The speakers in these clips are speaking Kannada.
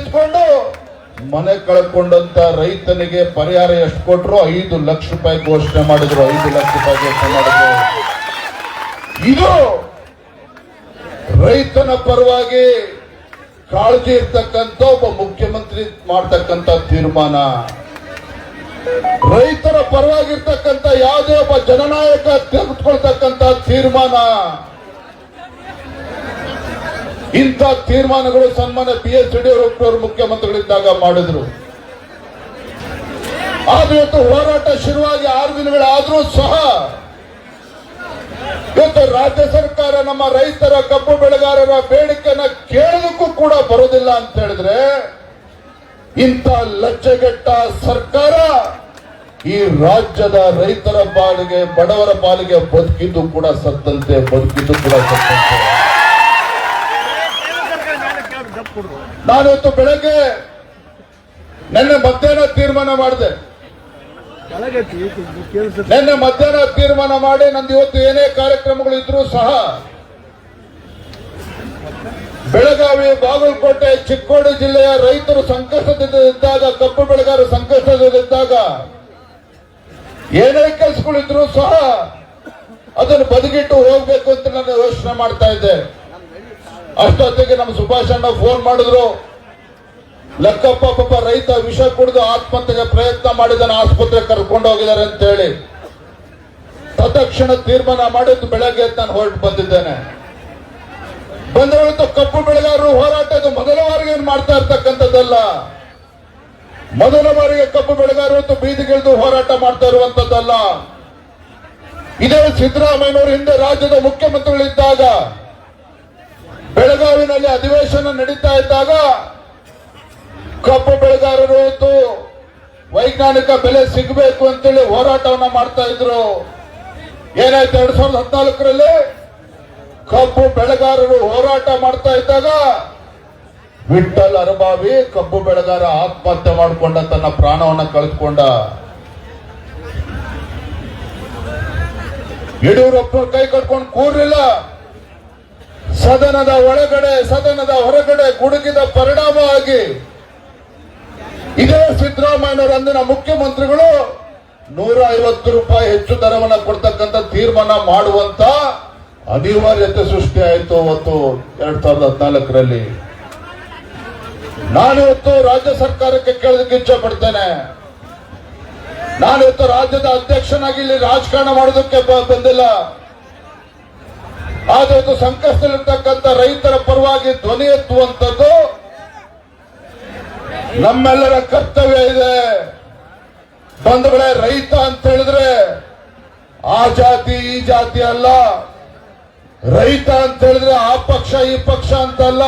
ಇಟ್ಕೊಂಡು ಮನೆ ಕಳ್ಕೊಂಡಂತ ರೈತನಿಗೆ ಪರಿಹಾರ ಎಷ್ಟು ಕೊಟ್ರು? ಐದು ಲಕ್ಷ ರೂಪಾಯಿ ಘೋಷಣೆ ಮಾಡಿದ್ರು. ಐದು ಲಕ್ಷ ರೂಪಾಯಿ ಘೋಷಣೆ ಮಾಡಿದ್ರು. ಇದು ರೈತನ ಪರವಾಗಿ ಕಾಳಜಿ ಇರ್ತಕ್ಕಂಥ ಒಬ್ಬ ಮುಖ್ಯಮಂತ್ರಿ ಮಾಡ್ತಕ್ಕಂತ ತೀರ್ಮಾನ. ರೈತರ ಪರವಾಗಿರ್ತಕ್ಕಂಥ ಯಾವುದೇ ಒಬ್ಬ ಜನನಾಯಕ ತೆಗೆದುಕೊಳ್ತಕ್ಕಂತ ತೀರ್ಮಾನ. ಇಂಥ ತೀರ್ಮಾನಗಳು ಸನ್ಮಾನ ಬಿ ಎಸ್ ಯಡಿಯೂರಪ್ಪನವರು ಮುಖ್ಯಮಂತ್ರಿಗಳಿದ್ದಾಗ ಮಾಡಿದ್ರು. ಆದ್ರೆ ಇವತ್ತು ಹೋರಾಟ ಶುರುವಾಗಿ ಆರು ದಿನಗಳಾದ್ರೂ ಸಹ ಇವತ್ತು ರಾಜ್ಯ ಸರ್ಕಾರ ನಮ್ಮ ರೈತರ ಕಬ್ಬು ಬೆಳೆಗಾರರ ಬೇಡಿಕೆನ ಕೇಳೋದಕ್ಕೂ ಕೂಡ ಬರೋದಿಲ್ಲ ಅಂತ ಹೇಳಿದ್ರೆ ಇಂಥ ಲಜ್ಜೆಗೆಟ್ಟ ಸರ್ಕಾರ ಈ ರಾಜ್ಯದ ರೈತರ ಪಾಲಿಗೆ, ಬಡವರ ಪಾಲಿಗೆ ಬದುಕಿದ್ದು ಕೂಡ ಸತ್ತಂತೆ, ಬದುಕಿದ್ದು ಕೂಡ ಸತ್ತಂತೆ. ನಾನಿವತ್ತು ಬೆಳಗ್ಗೆ ನಿನ್ನೆ ಮಧ್ಯಾಹ್ನ ತೀರ್ಮಾನ ಮಾಡಿದೆ. ನಿನ್ನೆ ಮಧ್ಯಾಹ್ನ ತೀರ್ಮಾನ ಮಾಡಿ ನಂದು ಇವತ್ತು ಏನೇ ಕಾರ್ಯಕ್ರಮಗಳು ಇದ್ರೂ ಸಹ ಬೆಳಗಾವಿ, ಬಾಗಲಕೋಟೆ, ಚಿಕ್ಕೋಡಿ ಜಿಲ್ಲೆಯ ರೈತರು ಸಂಕಷ್ಟದಲ್ಲಿದ್ದಾಗ, ಕಬ್ಬು ಬೆಳೆಗಾರರು ಸಂಕಷ್ಟದಲ್ಲಿದ್ದಾಗ ಏನೇ ಕೆಲಸಗಳಿದ್ರು ಸಹ ಅದನ್ನು ಬದಿಗಿಟ್ಟು ಹೋಗ್ಬೇಕು ಅಂತ ನಾನು ಯೋಚನೆ ಮಾಡ್ತಾ ಇದ್ದೆ. ಅಷ್ಟೊತ್ತಿಗೆ ನಮ್ಮ ಸುಭಾಷ್ ಅಣ್ಣ ಫೋನ್ ಮಾಡಿದ್ರು. ಲಕ್ಕಪ್ಪ ಪಾಪ ರೈತ ವಿಷ ಕುಡಿದು ಆತ್ಮಹತ್ಯೆಗೆ ಪ್ರಯತ್ನ ಮಾಡಿದಾನೆ ಆಸ್ಪತ್ರೆ ಕರ್ಕೊಂಡು ಹೋಗಿದ್ದಾರೆ ಅಂತ ಹೇಳಿ ತತ್ಕ್ಷಣ ತೀರ್ಮಾನ ಮಾಡಿದ್ದು ಬೆಳಗ್ಗೆ ನಾನು ಹೊರಟು ಬಂದಿದ್ದೇನೆ. ಬಂದವತ್ತು ಕಪ್ಪು ಬೆಳೆಗಾರರು ಹೋರಾಟದ ಮೊದಲ ಬಾರಿಗೆ ಏನು ಮಾಡ್ತಾ ಇರ್ತಕ್ಕಂಥದ್ದಲ್ಲ. ಮೊದಲ ಬಾರಿಗೆ ಕಬ್ಬು ಬೆಳೆಗಾರರು ಬೀದಿಗಿಳಿದು ಹೋರಾಟ ಮಾಡ್ತಾ ಇರುವಂತದ್ದಲ್ಲ ಇದೇ ಸಿದ್ದರಾಮಯ್ಯನವರು ಹಿಂದೆ ರಾಜ್ಯದ ಮುಖ್ಯಮಂತ್ರಿಗಳಿದ್ದಾಗ ಬೆಳಗಾವಿನಲ್ಲಿ ಅಧಿವೇಶನ ನಡೀತಾ ಇದ್ದಾಗ ಕಬ್ಬು ಬೆಳೆಗಾರರು ವೈಜ್ಞಾನಿಕ ಬೆಲೆ ಸಿಗಬೇಕು ಅಂತೇಳಿ ಹೋರಾಟವನ್ನ ಮಾಡ್ತಾ ಇದ್ರು. ಏನಾಯ್ತು ಎರಡ್ ಸಾವಿರದ ಹದಿನಾಲ್ಕರಲ್ಲಿ ಕಬ್ಬು ಬೆಳೆಗಾರರು ಹೋರಾಟ ಮಾಡ್ತಾ ಇದ್ದಾಗ ವಿಠಲ್ ಅರಬಾವಿ ಕಬ್ಬು ಬೆಳೆಗಾರ ಆತ್ಮಹತ್ಯೆ ಮಾಡಿಕೊಂಡ ತನ್ನ ಪ್ರಾಣವನ್ನ ಕಳೆದುಕೊಂಡ. ಯಡಿಯೂರಪ್ಪ ಕೈ ಕಟ್ಕೊಂಡು ಕೂರ್ಲಿಲ್ಲ. ಸದನದ ಒಳಗಡೆ, ಸದನದ ಹೊರಗಡೆ ಗುಡುಗಿದ ಪರಿಣಾಮವಾಗಿ ಇದೇ ಸಿದ್ದರಾಮಯ್ಯನವರ ಅಂದಿನ ಮುಖ್ಯಮಂತ್ರಿಗಳು ನೂರ ಐವತ್ತು ರೂಪಾಯಿ ಹೆಚ್ಚು ದರವನ್ನ ಕೊಡ್ತಕ್ಕಂತ ತೀರ್ಮಾನ ಮಾಡುವಂತ ಅನಿವಾರ್ಯತೆ ಸೃಷ್ಟಿ ಆಯಿತು ಅವತ್ತು ಎರಡ್ ಸಾವಿರದ ಹದಿನಾಲ್ಕರಲ್ಲಿ. ನಾನಿವತ್ತು ರಾಜ್ಯ ಸರ್ಕಾರಕ್ಕೆ ಕೇಳೋದಕ್ಕೆ ಇಚ್ಛೆ ಪಡ್ತೇನೆ ನಾನಿವತ್ತು ರಾಜ್ಯದ ಅಧ್ಯಕ್ಷನಾಗಿ ಇಲ್ಲಿ ರಾಜಕಾರಣ ಮಾಡೋದಕ್ಕೆ ಬಂದಿಲ್ಲ. ಆದ್ರೆ ಇದು ಸಂಕಷ್ಟದಲ್ಲಿರ್ತಕ್ಕಂಥ ರೈತರ ಪರವಾಗಿ ಧ್ವನಿ ಎತ್ತುವಂಥದ್ದು ನಮ್ಮೆಲ್ಲರ ಕರ್ತವ್ಯ ಇದೆ. ಬಂಧುಗಳೇ, ರೈತ ಅಂತ ಹೇಳಿದ್ರೆ ಆ ಜಾತಿ, ಈ ಜಾತಿ ಅಲ್ಲ. ರೈತ ಅಂತ ಹೇಳಿದ್ರೆ ಆ ಪಕ್ಷ, ಈ ಪಕ್ಷ ಅಂತ ಅಲ್ಲ.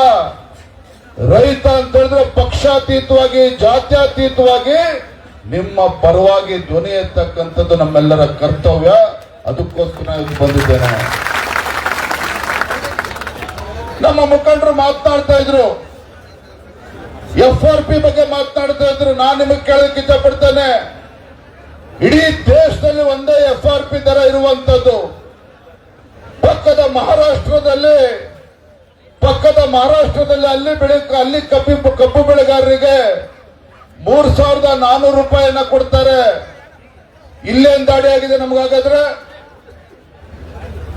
ರೈತ ಅಂತ ಹೇಳಿದ್ರೆ ಪಕ್ಷಾತೀತವಾಗಿ, ಜಾತ್ಯಾತೀತವಾಗಿ ನಿಮ್ಮ ಪರವಾಗಿ ಧ್ವನಿ ಎತ್ತಕ್ಕಂಥದ್ದು ನಮ್ಮೆಲ್ಲರ ಕರ್ತವ್ಯ. ಅದಕ್ಕೋಸ್ಕರ ನಾನು ಬಂದಿದ್ದೇನೆ. ನಮ್ಮ ಮುಖಂಡರು ಮಾತನಾಡ್ತಾ ಇದ್ರು. ಎಫ್ ಆರ್ ಪಿ ಬಗ್ಗೆ ಮಾತನಾಡ್ತಾ ಇದ್ರು. ನಾನು ನಿಮಗೆ ಕೇಳೋದಕ್ಕೆ ಇಷ್ಟಪಡ್ತೇನೆ. ಇಡೀ ದೇಶದಲ್ಲಿ ಒಂದೇ ಎಫ್ ಆರ್ ಪಿ ದರ ಇರುವಂತದ್ದು. ಪಕ್ಕದ ಮಹಾರಾಷ್ಟ್ರದಲ್ಲಿ ಪಕ್ಕದ ಮಹಾರಾಷ್ಟ್ರದಲ್ಲಿ ಅಲ್ಲಿ ಬೆಳೆ, ಅಲ್ಲಿ ಕಬ್ಬು ಕಬ್ಬು ಬೆಳೆಗಾರರಿಗೆ ಮೂರ್ ಸಾವಿರದ ನಾನೂರು ರೂಪಾಯಿಯನ್ನ ಕೊಡ್ತಾರೆ. ಇಲ್ಲೇನ್ ದಾಡಿ ಆಗಿದೆ ನಮಗಾಗಾದ್ರೆ?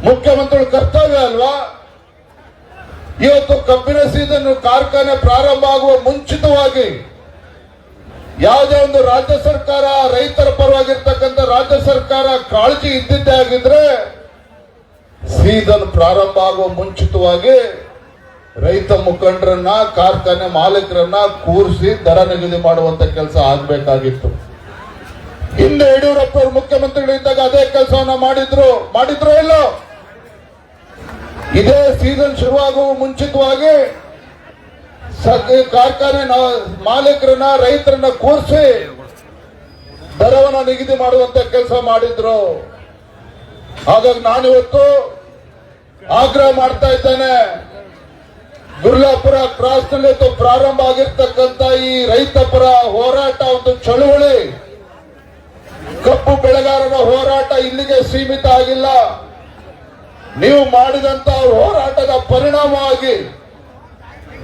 ಮುಖ್ಯಮಂತ್ರಿಗಳ ಕರ್ತವ್ಯ ಅಲ್ವಾ? ಇವತ್ತು ಕಬ್ಬಿನ ಸೀಸನ್ ಕಾರ್ಖಾನೆ ಪ್ರಾರಂಭ ಆಗುವ ಮುಂಚಿತವಾಗಿ ಯಾವುದೇ ಒಂದು ರಾಜ್ಯ ಸರ್ಕಾರ, ರೈತರ ಪರವಾಗಿರ್ತಕ್ಕಂಥ ರಾಜ್ಯ ಸರ್ಕಾರ ಕಾಳಜಿ ಇದ್ದಿದ್ದೇ ಆಗಿದ್ರೆ ಸೀಸನ್ ಪ್ರಾರಂಭ ಆಗುವ ಮುಂಚಿತವಾಗಿ ರೈತ ಮುಖಂಡರನ್ನ, ಕಾರ್ಖಾನೆ ಮಾಲೀಕರನ್ನ ಕೂರಿಸಿ ದರ ನಿಗದಿ ಮಾಡುವಂತ ಕೆಲಸ ಆಗ್ಬೇಕಾಗಿತ್ತು. ಹಿಂದೆ ಯಡಿಯೂರಪ್ಪ ಅವರು ಮುಖ್ಯಮಂತ್ರಿಗಳಿದ್ದಾಗ ಅದೇ ಕೆಲಸವನ್ನ ಮಾಡಿದ್ರು. ಮಾಡಿದ್ರು ಇಲ್ಲೋ? ಇದೇ ಸೀಸನ್ ಶುರುವಾಗುವ ಮುಂಚಿತವಾಗಿ ಕಾರ್ಖಾನೆ ಮಾಲೀಕರನ್ನ, ರೈತರನ್ನ ಕೂರಿಸಿ ದರವನ್ನು ನಿಗದಿ ಮಾಡುವಂತ ಕೆಲಸ ಮಾಡಿದ್ರು. ಹಾಗಾಗಿ ನಾನಿವತ್ತು ಆಗ್ರಹ ಮಾಡ್ತಾ ಇದ್ದೇನೆ. ದುರ್ಲಾಪುರ ಕ್ರಾಸ್ ಪ್ರಾರಂಭ ಆಗಿರ್ತಕ್ಕಂಥ ಈ ರೈತ ಪರ ಹೋರಾಟ ಒಂದು ಚಳುವಳಿ. ಕಪ್ಪು ಬೆಳೆಗಾರರ ಹೋರಾಟ ಇಲ್ಲಿಗೆ ಸೀಮಿತ ಆಗಿಲ್ಲ. ನೀವು ಮಾಡಿದಂತ ಹೋರಾಟದ ಪರಿಣಾಮವಾಗಿ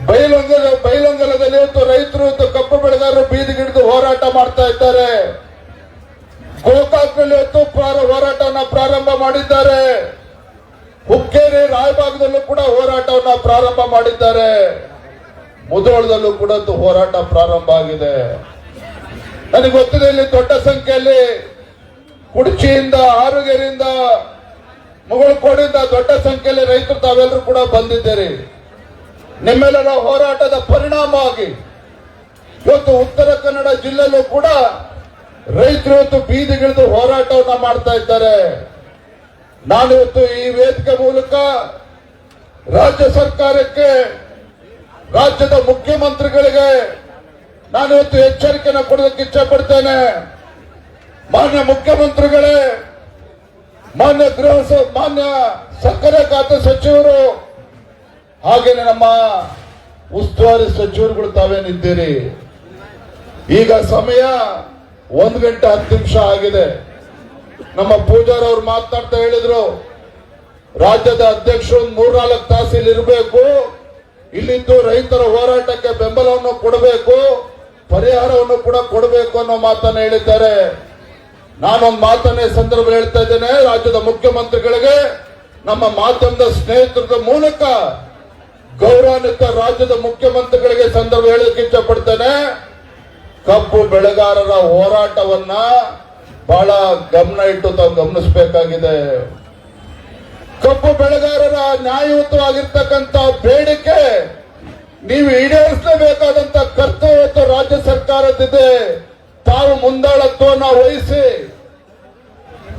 ಬೈಲೊಂಗಲ ಬೈಲೊಂಗಲದಲ್ಲಿ ರೈತರು ಇವತ್ತು ಕಬ್ಬು ಬೆಳೆಗಾರರು ಬೀದಿಗಿಡಿದು ಹೋರಾಟ ಮಾಡ್ತಾ ಇದ್ದಾರೆ. ಗೋಕಾಕ್ನಲ್ಲಿ ಪ್ರಾರ- ಹೋರಾಟವನ್ನ ಪ್ರಾರಂಭ ಮಾಡಿದ್ದಾರೆ. ಹುಕ್ಕೇರಿ, ರಾಯಬಾಗದಲ್ಲೂ ಕೂಡ ಹೋರಾಟವನ್ನ ಪ್ರಾರಂಭ ಮಾಡಿದ್ದಾರೆ. ಮುದೋಳದಲ್ಲೂ ಕೂಡ ಹೋರಾಟ ಪ್ರಾರಂಭ ಆಗಿದೆ. ನನಗೆ ಗೊತ್ತಿದೆ ಇಲ್ಲಿ ದೊಡ್ಡ ಸಂಖ್ಯೆಯಲ್ಲಿ ಕುಡ್ಚಿಯಿಂದ, ಆರುಗೆರೆಯಿಂದ ಮುಗಳಕೋಡಿಂದ ದೊಡ್ಡ ಸಂಖ್ಯೆಯಲ್ಲಿ ರೈತರು ತಾವೆಲ್ಲರೂ ಕೂಡ ಬಂದಿದ್ದೀರಿ. ನಿಮ್ಮೆಲ್ಲರ ಹೋರಾಟದ ಪರಿಣಾಮವಾಗಿ ಇವತ್ತು ಉತ್ತರ ಕನ್ನಡ ಜಿಲ್ಲೆಯಲ್ಲೂ ಕೂಡ ರೈತರು ಇವತ್ತು ಬೀದಿಗಿಳಿದು ಹೋರಾಟವನ್ನ ಮಾಡ್ತಾ ಇದ್ದಾರೆ. ನಾನು ಇವತ್ತು ಈ ವೇದಿಕೆ ಮೂಲಕ ರಾಜ್ಯ ಸರ್ಕಾರಕ್ಕೆ, ರಾಜ್ಯದ ಮುಖ್ಯಮಂತ್ರಿಗಳಿಗೆ ನಾನು ಇವತ್ತು ಎಚ್ಚರಿಕೆಯನ್ನು ಕೊಡೋದಕ್ಕೆ ಇಚ್ಛೆ ಪಡ್ತೇನೆ. ಮಾನ್ಯ ಮುಖ್ಯಮಂತ್ರಿಗಳೇ ಮಾನ್ಯ ಗೃಹ ಮಾನ್ಯ ಸಕ್ಕರೆ ಖಾತೆ ಸಚಿವರು ಹಾಗೇನೆ ನಮ್ಮ ಉಸ್ತುವಾರಿ ಸಚಿವರುಗಳು ತಾವೇನಿದ್ದೀರಿ? ಈಗ ಸಮಯ ಒಂದು ಗಂಟೆ ಹತ್ತು ನಿಮಿಷ ಆಗಿದೆ. ನಮ್ಮ ಪೂಜಾರ್ ಅವ್ರು ಮಾತನಾಡ್ತಾ ಹೇಳಿದ್ರು, ರಾಜ್ಯದ ಅಧ್ಯಕ್ಷರು ಮೂರ್ನಾಲ್ಕು ತಾಸು ಇಲ್ಲಿ ಇರಬೇಕು ಇಲ್ಲಿಂದು ರೈತರ ಹೋರಾಟಕ್ಕೆ ಬೆಂಬಲವನ್ನು ಕೊಡಬೇಕು, ಪರಿಹಾರವನ್ನು ಕೂಡ ಕೊಡಬೇಕು ಅನ್ನೋ ಮಾತನ್ನ ಹೇಳಿದ್ದಾರೆ. ನಾನೊಂದು ಮಾತನ್ನ ಸಂದರ್ಭ ಹೇಳ್ತಾ ಇದ್ದೇನೆ, ರಾಜ್ಯದ ಮುಖ್ಯಮಂತ್ರಿಗಳಿಗೆ ನಮ್ಮ ಮಾಧ್ಯಮದ ಸ್ನೇಹಿತರದ ಮೂಲಕ ಗೌರವಾನ್ವಿತ ರಾಜ್ಯದ ಮುಖ್ಯಮಂತ್ರಿಗಳಿಗೆ ಸಂದರ್ಭ ಹೇಳಕ್ಕೆ ಇಚ್ಛೆ ಪಡ್ತೇನೆ ಕಬ್ಬು ಬೆಳೆಗಾರರ ಹೋರಾಟವನ್ನ ಬಹಳ ಗಮನ ಇಟ್ಟು ತಾವು ಗಮನಿಸಬೇಕಾಗಿದೆ. ಕಬ್ಬು ಬೆಳೆಗಾರರ ನ್ಯಾಯಯುತವಾಗಿರ್ತಕ್ಕಂಥ ಬೇಡಿಕೆ ನೀವು ಈಡೇರಿಸಲೇಬೇಕಾದಂತ ಕರ್ತವ್ಯ ರಾಜ್ಯ ಸರ್ಕಾರದಿದೆ ತಾವು ಮುಂದಾಳತ್ವವನ್ನು ವಹಿಸಿ.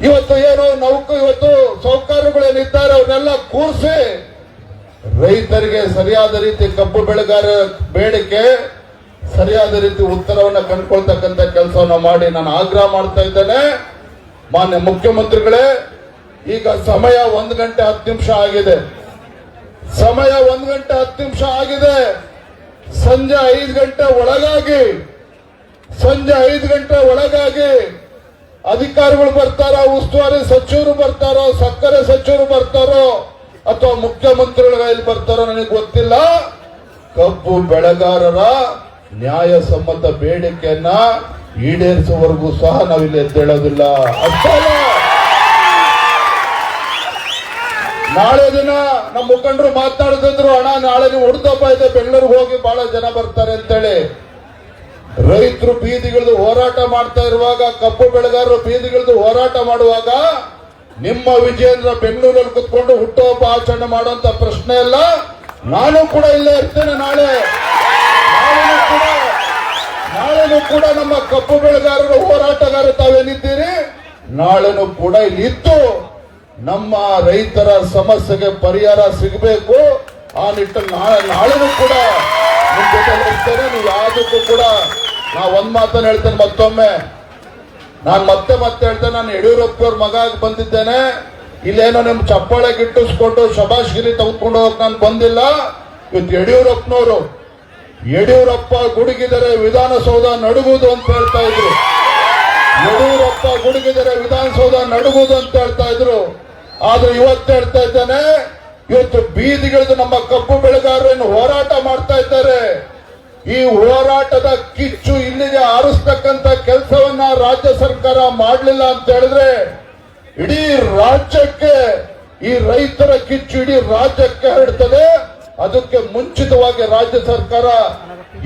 ಇವತ್ತು ಏನು ನೌಕ, ಇವತ್ತು ಸೌಕರ್ಯಗಳೇನಿದ್ದಾರೆ ಅವನ್ನೆಲ್ಲ ಕೂರಿಸಿ. ರೈತರಿಗೆ ಸರಿಯಾದ ರೀತಿ ಕಬ್ಬು ಬೆಳೆಗಾರ ಬೇಡಿಕೆ, ಸರಿಯಾದ ರೀತಿ ಉತ್ತರವನ್ನು ಕಂಡುಕೊಳ್ತಕ್ಕಂಥ ಕೆಲಸವನ್ನ ಮಾಡಿ ನಾನು ಆಗ್ರಹ ಮಾಡ್ತಾ ಇದ್ದೇನೆ. ಮಾನ್ಯ ಮುಖ್ಯಮಂತ್ರಿಗಳೇ, ಈಗ ಸಮಯ ಒಂದು ಗಂಟೆ ಹತ್ತು ನಿಮಿಷ ಆಗಿದೆ. ಸಮಯ ಒಂದು ಗಂಟೆ ಹತ್ತು ನಿಮಿಷ ಆಗಿದೆ. ಸಂಜೆ ಐದು ಗಂಟೆ ಒಳಗಾಗಿ ಸಂಜೆ ಐದು ಗಂಟೆ ಒಳಗಾಗಿ ಅಧಿಕಾರಿಗಳು ಬರ್ತಾರ, ಉಸ್ತುವಾರಿ ಸಚಿವರು ಬರ್ತಾರೋ, ಸಕ್ಕರೆ ಸಚಿವರು ಬರ್ತಾರೋ, ಅಥವಾ ಮುಖ್ಯಮಂತ್ರಿಗಳ ಕೈಲಿ ಬರ್ತಾರೋ ನನಗೆ ಗೊತ್ತಿಲ್ಲ. ಕಬ್ಬು ಬೆಳೆಗಾರರ ನ್ಯಾಯಸಮ್ಮತ ಬೇಡಿಕೆಯನ್ನ ಈಡೇರಿಸುವವರೆಗೂ ಸಹ ನಾವಿಲ್ಲಿ ಎದ್ದೇಳೋದಿಲ್ಲ. ನಾಳೆ ದಿನ ನಮ್ಮ ಮುಖಂಡರು ಮಾತಾಡ್ತಿದ್ರು ಅಣ್ಣ, ನಾಳೆ ನೀವು ಹುಡ್ದಪ್ಪ ಇದೆ, ಬೆಂಗಳೂರಿಗೆ ಹೋಗಿ ಬಹಳ ಜನ ಬರ್ತಾರೆ ಅಂತೇಳಿ. ರೈತರು ಬೀದಿಗಿಳಿದು ಹೋರಾಟ ಮಾಡ್ತಾ ಇರುವಾಗ ಕಪ್ಪು ಬೆಳೆಗಾರರು ಬೀದಿಗಿಳಿದು ಹೋರಾಟ ಮಾಡುವಾಗ ನಿಮ್ಮ ವಿಜಯೇಂದ್ರ ಬೆಂಗಳೂರಲ್ಲಿ ಕುತ್ಕೊಂಡು ಹುಟ್ಟುಹಬ್ಬ ಆಚರಣೆ ಮಾಡುವಂತ ಪ್ರಶ್ನೆ ಇಲ್ಲ. ನಾನು ಕೂಡ ಇಲ್ಲೇ ಇರ್ತೇನೆ ನಾಳೆ. ನಾಳೆನೂ ಕೂಡ ನಮ್ಮ ಕಪ್ಪು ಬೆಳೆಗಾರರು ಹೋರಾಟಗಾರರು ತಾವೇನಿದ್ದೀರಿ? ನಾಳೆನೂ ಕೂಡ ಇಲ್ಲಿ ಇತ್ತು ನಮ್ಮ ರೈತರ ಸಮಸ್ಯೆಗೆ ಪರಿಹಾರ ಸಿಗಬೇಕು. ಆ ನಿಟ್ಟಲ್ಲಿ ನಾಳೆ ನಾಳೆನೂ ಕೂಡ ನೀವು ಯಾವುದಕ್ಕೂ ಕೂಡ ನಾ ಒಂದ್ ಮಾತನ್ನ ಹೇಳ್ತೇನೆ ಮತ್ತೊಮ್ಮೆ. ನಾನು ಮತ್ತೆ ಮತ್ತೆ ಹೇಳ್ತೇನೆ, ನಾನು ಯಡಿಯೂರಪ್ಪ ಅವ್ರ ಮಗ ಬಂದಿದ್ದೇನೆ. ಇಲ್ಲೇನೋ ನಿಮ್ ಚಪ್ಪಾಳೆ ಗಿಟ್ಟಿಸ್ಕೊಂಡು ಶಬಾಷ್ಗಿರಿ ತೆಗೆದುಕೊಂಡು ಹೋಗಕ್ ನಾನು ಬಂದಿಲ್ಲ. ಇವತ್ತು ಯಡಿಯೂರಪ್ಪನವರು, ಯಡಿಯೂರಪ್ಪ ಗುಡುಗಿದರೆ ವಿಧಾನಸೌಧ ನಡುಗುದು ಅಂತ ಹೇಳ್ತಾ ಇದ್ರು. ಯಡಿಯೂರಪ್ಪ ಗುಡುಗಿದರೆ ವಿಧಾನಸೌಧ ನಡುಗುವುದು ಅಂತ ಹೇಳ್ತಾ ಇದ್ರು. ಆದ್ರೆ ಇವತ್ತು ಹೇಳ್ತಾ ಇದ್ದೇನೆ ಇವತ್ತು ಬೀದಿಗಿಳಿದು ನಮ್ಮ ಕಬ್ಬು ಬೆಳೆಗಾರರನ್ನು ಹೋರಾಟ ಮಾಡ್ತಾ ಇದ್ದಾರೆ. ಈ ಹೋರಾಟದ ಕಿಚ್ಚು ಇಲ್ಲಿಗೆ ಆರಿಸ್ತಕ್ಕಂತ ಕೆಲಸವನ್ನ ರಾಜ್ಯ ಸರ್ಕಾರ ಮಾಡಲಿಲ್ಲ ಅಂತ ಹೇಳಿದ್ರೆ ಇಡೀ ರಾಜ್ಯಕ್ಕೆ ಈ ರೈತರ ಕಿಚ್ಚು ಇಡೀ ರಾಜ್ಯಕ್ಕೆ ಹರಡ್ತದೆ. ಅದಕ್ಕೆ ಮುಂಚಿತವಾಗಿ ರಾಜ್ಯ ಸರ್ಕಾರ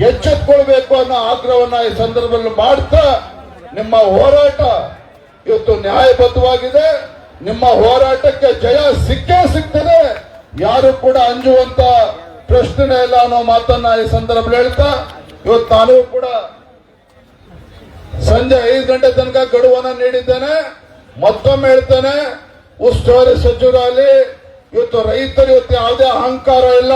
ಎಚ್ಚೆತ್ಕೊಳ್ಬೇಕು ಅನ್ನೋ ಆಗ್ರಹವನ್ನ ಈ ಸಂದರ್ಭದಲ್ಲಿ ಮಾಡ್ತಾ ನಿಮ್ಮ ಹೋರಾಟ ಇವತ್ತು ನ್ಯಾಯಬದ್ಧವಾಗಿದೆ. ನಿಮ್ಮ ಹೋರಾಟಕ್ಕೆ ಜಯ ಸಿಕ್ಕೇ ಸಿಗ್ತದೆ. ಯಾರು ಕೂಡ ಅಂಜುವಂತ ಪ್ರಶ್ನೆ ಇಲ್ಲ ಅನ್ನೋ ಮಾತನ್ನ ಈ ಸಂದರ್ಭದಲ್ಲಿ ಹೇಳ್ತಾ, ಇವತ್ತು ನಾನು ಕೂಡ ಸಂಜೆ ಐದು ಗಂಟೆ ತನಕ ಗಡುವನ್ನ ನೀಡಿದ್ದೇನೆ. ಮತ್ತೊಮ್ಮೆ ಹೇಳ್ತೇನೆ, ಉಸ್ತುವಾರಿ ಸಚಿವರಲ್ಲಿ ಇವತ್ತು ರೈತರು ಇವತ್ತು ಯಾವುದೇ ಅಹಂಕಾರ ಇಲ್ಲ.